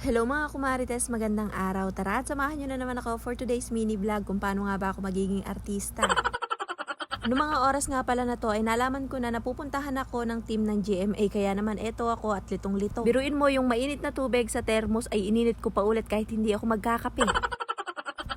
Hello mga kumarites, magandang araw. Tara at samahan nyo na naman ako for today's mini vlog kung paano nga ba ako magiging artista. Noong mga oras nga pala na to ay nalaman ko na napupuntahan ako ng team ng GMA kaya naman eto ako at litong lito. Biruin mo yung mainit na tubig sa thermos ay ininit ko pa ulit kahit hindi ako magkakape.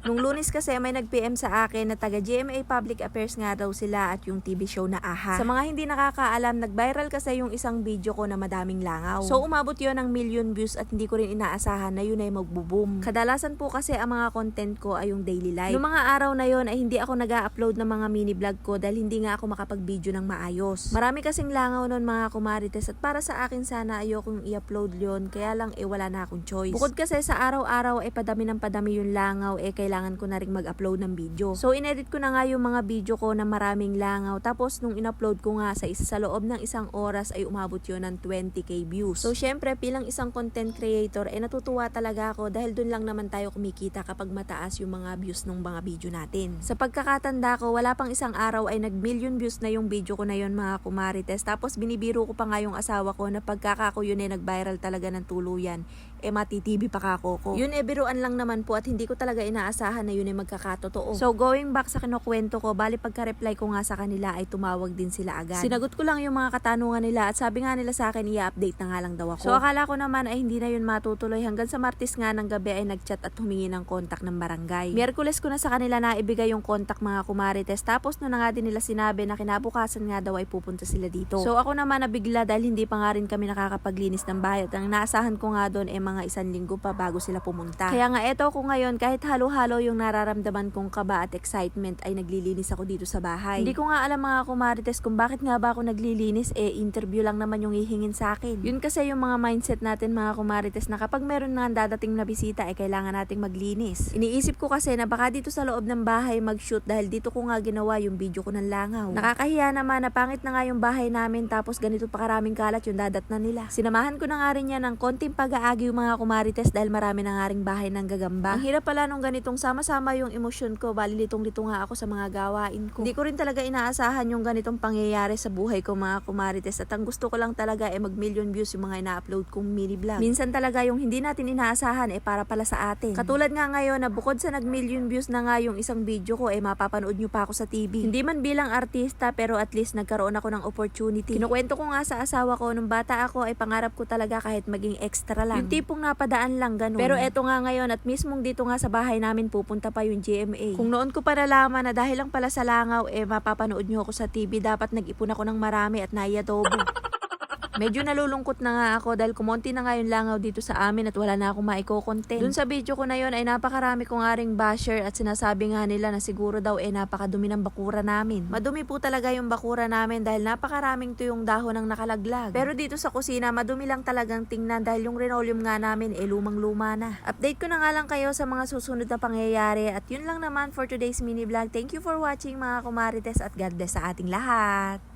Nung lunes kasi may nag-PM sa akin na taga GMA Public Affairs nga daw sila at yung TV show na AHA. Sa mga hindi nakakaalam, nag-viral kasi yung isang video ko na madaming langaw. So umabot yon ng million views at hindi ko rin inaasahan na yun ay magbo-boom. Kadalasan po kasi ang mga content ko ay yung daily life. Noong mga araw na yon ay hindi ako nag upload ng mga mini vlog ko dahil hindi nga ako makapag-video ng maayos. Marami kasing langaw noon mga kumarites at para sa akin sana ayokong i-upload yon kaya lang eh wala na akong choice. Bukod kasi sa araw-araw ay padami ng padami yung langaw eh kailangan ko na rin mag-upload ng video. So inedit ko na nga yung mga video ko na maraming langaw tapos nung in-upload ko nga sa isa sa loob ng isang oras ay umabot yun ng 20k views. So syempre bilang isang content creator eh natutuwa talaga ako dahil dun lang naman tayo kumikita kapag mataas yung mga views ng mga video natin. Sa pagkakatanda ko wala pang isang araw ay nag million views na yung video ko na yon mga kumarites tapos binibiro ko pa nga yung asawa ko na pagkaka ko yun eh nag-viral talaga ng tuluyan eh matitibi pa kako ko. Yun eh biruan lang naman po at hindi ko talaga inaasahan na yun ay magkakatotoo. So going back sa kinukwento ko, bali pagka-reply ko nga sa kanila ay tumawag din sila agad. Sinagot ko lang yung mga katanungan nila at sabi nga nila sa akin i-update na nga lang daw ako. So akala ko naman ay hindi na yun matutuloy hanggang sa Martis nga ng gabi ay nagchat at humingi ng kontak ng barangay. Miyerkules ko na sa kanila na ibigay yung kontak mga kumarites tapos no na nga din nila sinabi na kinabukasan nga daw ay pupunta sila dito. So ako naman nabigla dahil hindi pa nga rin kami nakakapaglinis ng bahay at ang naasahan ko nga doon ay mga isang linggo pa bago sila pumunta. Kaya nga eto ko ngayon kahit halo-halo yung nararamdaman kong kaba at excitement ay naglilinis ako dito sa bahay. Hindi ko nga alam mga kumarites kung bakit nga ba ako naglilinis eh interview lang naman yung hihingin sa akin. Yun kasi yung mga mindset natin mga kumarites na kapag meron nga dadating na bisita ay kailangan nating maglinis. Iniisip ko kasi na baka dito sa loob ng bahay mag-shoot dahil dito ko nga ginawa yung video ko ng langaw. Nakakahiya naman na pangit na nga yung bahay namin tapos ganito pa karaming kalat yung dadat na nila. Sinamahan ko na nga rin yan ng konting pag-aagi yung mga kumarites dahil marami na nga ring bahay ng gagamba. Ang hirap pala nung ganitong sama-sama yung emosyon ko, bali litong-lito nga ako sa mga gawain ko. Hindi ko rin talaga inaasahan yung ganitong pangyayari sa buhay ko mga kumarites at ang gusto ko lang talaga ay mag-million views yung mga ina-upload kong mini vlog. Minsan talaga yung hindi natin inaasahan eh para pala sa atin. Katulad nga ngayon na bukod sa nag-million views na nga yung isang video ko eh mapapanood nyo pa ako sa TV. Hindi man bilang artista pero at least nagkaroon ako ng opportunity. Kinukwento ko nga sa asawa ko nung bata ako ay pangarap ko talaga kahit maging extra lang. Yung tipong napadaan lang ganun. Pero eto nga ngayon at mismong dito nga sa bahay namin pupunta pa yung GMA. Kung noon ko pa nalaman na dahil lang pala sa langaw eh mapapanood nyo ako sa TV dapat nag-ipon ako ng marami at naiadobo. Medyo nalulungkot na nga ako dahil kumonti na nga yung langaw dito sa amin at wala na akong maiko-content. Dun sa video ko na yon ay napakarami kong aring basher at sinasabi nga nila na siguro daw eh napakadumi ng bakura namin. Madumi po talaga yung bakura namin dahil napakaraming tuyong dahon ang nakalaglag. Pero dito sa kusina, madumi lang talagang tingnan dahil yung linoleum nga namin eh lumang-luma na. Update ko na nga lang kayo sa mga susunod na pangyayari at yun lang naman for today's mini vlog. Thank you for watching mga kumarites at God bless sa ating lahat.